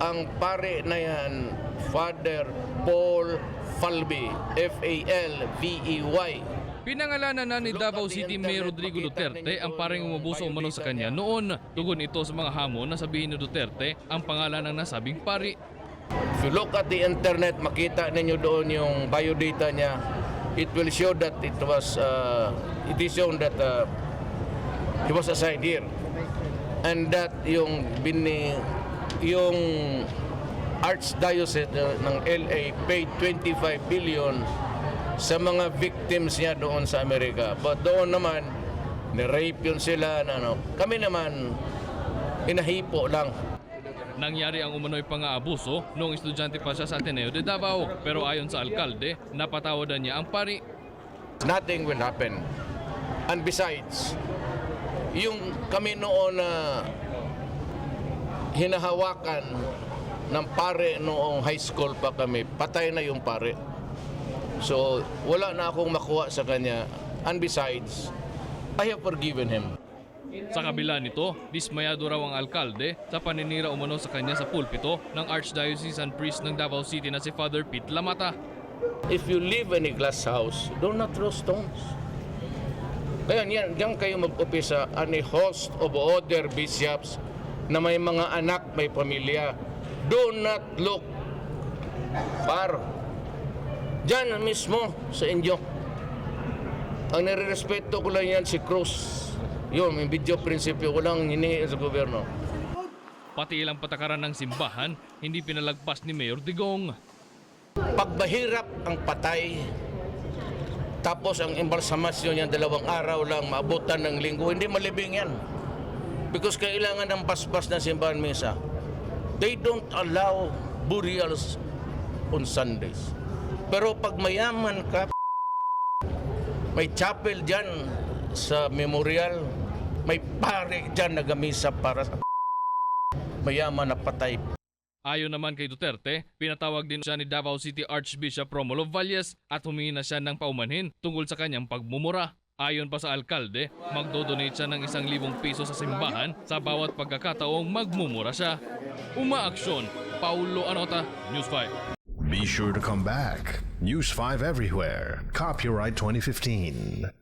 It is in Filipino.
ang pare na yan, Father Paul Falby, F-A-L-V-E-Y. Pinangalanan na ni Davao City Mayor Rodrigo Duterte ang parang umubuso umano sa kanya noon. Tugon ito sa mga hamon na sabihin ni Duterte ang pangalan ng nasabing pari. If you look at the internet, makita ninyo doon yung biodata niya. It will show that it was, uh, it is shown that uh, he was assigned here. And that yung bini, yung Archdiocese ng LA paid 25 billion sa mga victims niya doon sa Amerika. But doon naman, ni-rape yun sila. Na, ano. Kami naman, inahipo lang. Nangyari ang umano'y pang-aabuso noong estudyante pa siya sa Ateneo de Davao. Pero ayon sa alkalde, napatawadan niya ang pari. nothing will happen. And besides, yung kami noon na hinahawakan ng pare noong high school pa kami, patay na yung pare. So, wala na akong makuha sa kanya. And besides, I have forgiven him. Sa kabila nito, dismayado raw ang alkalde sa paninira umano sa kanya sa pulpito ng Archdiocesan Priest ng Davao City na si Father Pete Lamata. If you live in a glass house, do not throw stones. Kaya yan, diyan kayo mag-upisa an a host of other bishops na may mga anak, may pamilya. Do not look far. Diyan mismo sa inyo. Ang nire-respeto ko lang yan si Cruz. Yun, may video prinsipyo ko lang hiningi sa gobyerno. Pati ilang patakaran ng simbahan, hindi pinalagpas ni Mayor Digong. Pag mahirap ang patay, tapos ang embalsamasyon niya dalawang araw lang, maabutan ng linggo, hindi malibing yan. Because kailangan ng paspas na simbahan misa. They don't allow burials on Sundays. Pero pag mayaman ka, may chapel dyan sa memorial, may pare dyan na gamisa para sa mayaman na patay. Ayon naman kay Duterte, pinatawag din siya ni Davao City Archbishop Romulo Valles at humingi na siya ng paumanhin tungkol sa kanyang pagmumura. Ayon pa sa alkalde, magdodonate siya ng isang libong piso sa simbahan sa bawat pagkakataong magmumura siya. Umaaksyon, Paulo Anota, News 5. Be sure to come back. News 5 everywhere. Copyright 2015.